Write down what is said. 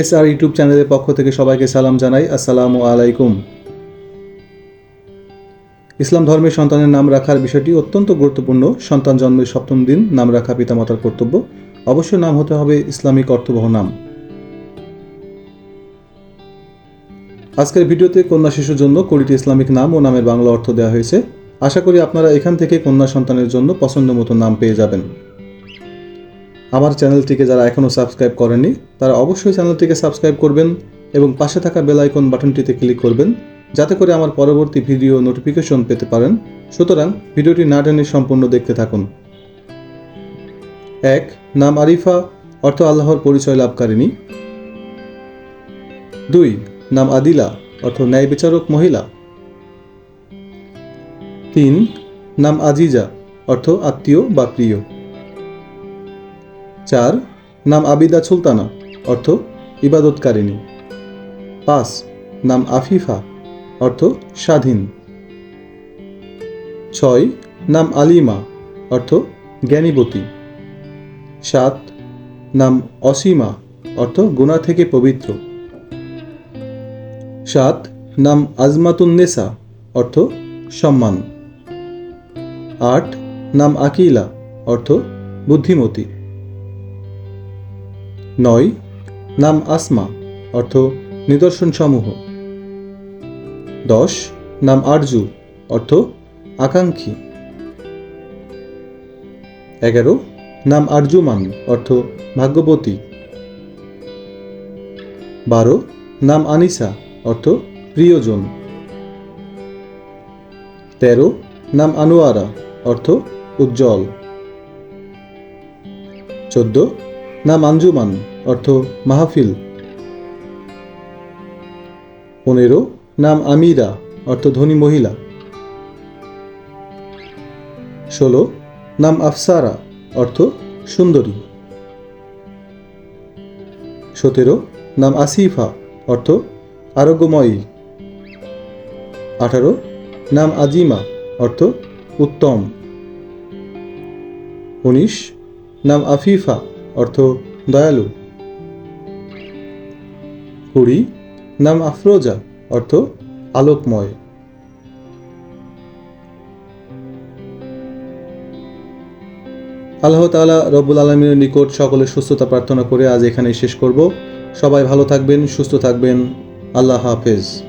S আর YouTube চ্যানেলের পক্ষ থেকে সবাইকে সালাম জানাই। আসসালামু আলাইকুম। ইসলাম ধর্মের সন্তানের নাম রাখার বিষয়টি অত্যন্ত গুরুত্বপূর্ণ। সন্তান জন্মের সপ্তম দিন নাম রাখা পিতামাতার কর্তব্য। অবশ্যই নাম হতে হবে ইসলামিক অর্থবহ নাম। আজকের ভিডিওতে কন্যা শিশুর জন্য কুড়িটি ইসলামিক নাম ও নামের বাংলা অর্থ দেওয়া হয়েছে। আশা করি আপনারা এখান থেকে কন্যা সন্তানের জন্য পছন্দ মতো নাম পেয়ে যাবেন। আমার চ্যানেলটিকে যারা এখনও সাবস্ক্রাইব করেননি, তারা অবশ্যই চ্যানেলটিকে সাবস্ক্রাইব করবেন এবং পাশে থাকা বেল আইকন বাটনটিতে ক্লিক করবেন, যাতে করে আমার পরবর্তী ভিডিও নোটিফিকেশন পেতে পারেন। সুতরাং ভিডিওটি না টেনে সম্পূর্ণ দেখতে থাকুন। এক, নাম আরিফা, অর্থ আল্লাহর পরিচয় লাভকারিণী। দুই, নাম আদিলা, অর্থ ন্যায় বিচারক মহিলা। তিন, নাম আজিজা, অর্থ আত্মীয় বা প্রিয়। চার, নাম আবিদা সুলতানা, অর্থ ইবাদতকারিণী। পাঁচ, নাম আফিফা, অর্থ স্বাধীন। ছয়, নাম আলিমা, অর্থ জ্ঞানীবতী। সাত, নাম অসীমা, অর্থ গুণা থেকে পবিত্র। সাত, নাম আজমাতুন্নেসা অর্থ সম্মান। আট, নাম আকিলা, অর্থ বুদ্ধিমতী। নয়, নাম আসমা, অর্থ নিদর্শন সমূহ দশ, নাম আরজু, অর্থ আকাঙ্ক্ষী। এগারো, নাম আরজুমান, অর্থ ভাগ্যবতী। বারো, নাম আনিসা, অর্থ প্রিয়জন। তেরো, নাম আনোয়ারা, অর্থ উজ্জ্বল। চোদ্দ নাম আঞ্জুমান, অর্থ মাহফিল। পনেরো, নাম আমিরা, অর্থ ধনী মহিলা। ষোলো, নাম আফসারা, অর্থ সুন্দরী। সতেরো, নাম আসিফা, অর্থ আরোগ্যময়ী। আঠারো, নাম আজিমা, অর্থ উত্তম। উনিশ, নাম আফিফা অর্থ দয়ালু। কুড়ি, নাম আফরোজা, অর্থ আলোকময়। আল্লাহ তাআলা রব্বুল আলমীর নিকট সকলের সুস্থতা প্রার্থনা করে আজ এখানে শেষ করব। সবাই ভালো থাকবেন, সুস্থ থাকবেন। আল্লাহ হাফেজ।